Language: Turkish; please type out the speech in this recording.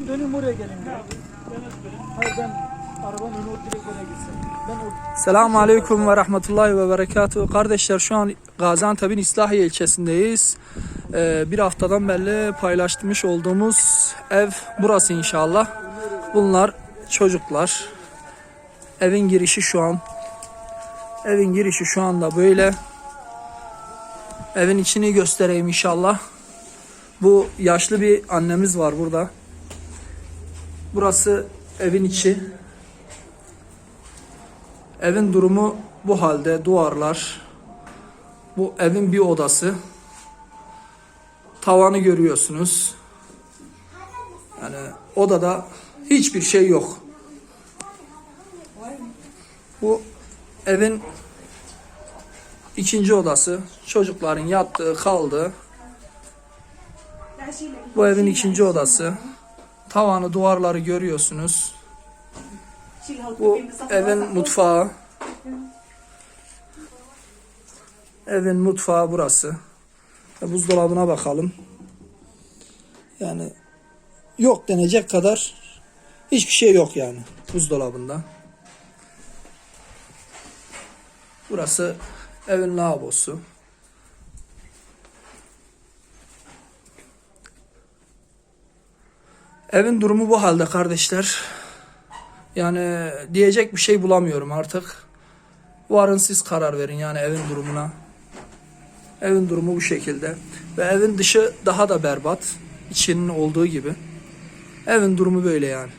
Ben döneyim oraya geleyim. Hayır ben Selamun Aleyküm ve Rahmetullahi ve Berekatuhu. Kardeşler şu an Gaziantep'in İslahiye ilçesindeyiz. Ee, bir haftadan beri paylaşmış olduğumuz ev burası inşallah. Bunlar çocuklar. Evin girişi şu an. Evin girişi şu anda böyle. Evin içini göstereyim inşallah. Bu yaşlı bir annemiz var burada. Burası evin içi. Evin durumu bu halde. Duvarlar. Bu evin bir odası. Tavanı görüyorsunuz. Yani odada hiçbir şey yok. Bu evin ikinci odası. Çocukların yattığı, kaldığı. Bu evin ikinci odası. Tavanı, duvarları görüyorsunuz. Bu evin mutfağı. Evin mutfağı burası. Buzdolabına bakalım. Yani yok denecek kadar hiçbir şey yok yani buzdolabında. Burası evin lavabosu. Evin durumu bu halde kardeşler. Yani diyecek bir şey bulamıyorum artık. Varın siz karar verin yani evin durumuna. Evin durumu bu şekilde. Ve evin dışı daha da berbat. İçinin olduğu gibi. Evin durumu böyle yani.